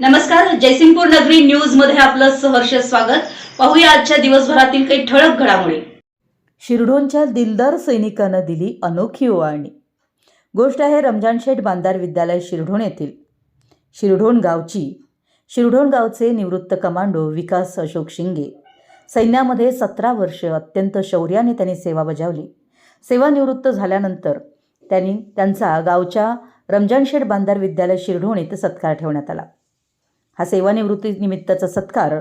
नमस्कार जयसिंगपूर नगरी न्यूजमध्ये आपलं सहर्ष स्वागत. पाहूया आजच्या दिवसभरातील काही ठळक घडामोडी. शिरढोणच्या दिलदार सैनिकानं दिली अनोखी ओवाळणी. गोष्ट आहे रमजान शेठ बांधार विद्यालय शिरढोण येथील. शिरढोण गावची. शिरढोण गावचे निवृत्त कमांडो विकास अशोक शिंगे. सैन्यामध्ये सतरा वर्ष अत्यंत शौर्याने त्यांनी सेवा बजावली. सेवानिवृत्त झाल्यानंतर त्यांनी त्यांचा गावच्या रमजान शेठ बांदार विद्यालय शिरढोण येथे सत्कार ठेवण्यात आला. हा सेवानिवृत्तीनिमित्ताचा सत्कार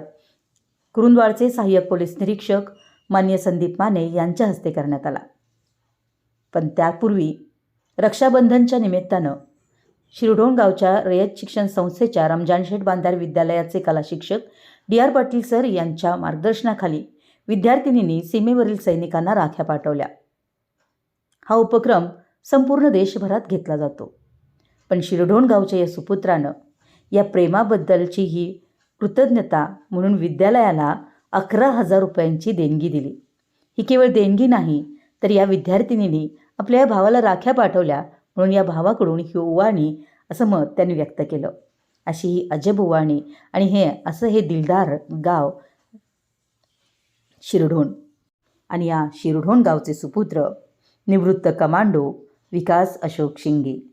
कुरुंदवाडचे सहाय्यक पोलीस निरीक्षक मान्य संदीप माने यांच्या हस्ते करण्यात आला. पण त्यापूर्वी रक्षाबंधनच्या निमित्तानं शिरढोण गावच्या रयत शिक्षण संस्थेच्या रमजान शेठ बांधार विद्यालयाचे कला शिक्षक डी आर पाटील सर यांच्या मार्गदर्शनाखाली विद्यार्थिनींनी सीमेवरील सैनिकांना राख्या पाठवल्या. हा उपक्रम संपूर्ण देशभरात घेतला जातो. पण शिरढोण गावच्या या सुपुत्रानं या प्रेमाबद्दलची ही कृतज्ञता म्हणून विद्यालयाला अकरा हजार रुपयांची देणगी दिली. ही केवळ देणगी नाही तर या विद्यार्थिनींनी आपल्या या भावाला राख्या पाठवल्या म्हणून या भावाकडून ही ओवाळणी असं मत त्यांनी व्यक्त केलं. अशी ही अजब ओवाळणी आणि हे असं हे दिलदार गाव शिरढोण आणि या शिरढोण गावचे सुपुत्र निवृत्त कमांडो विकास अशोक शिंगे.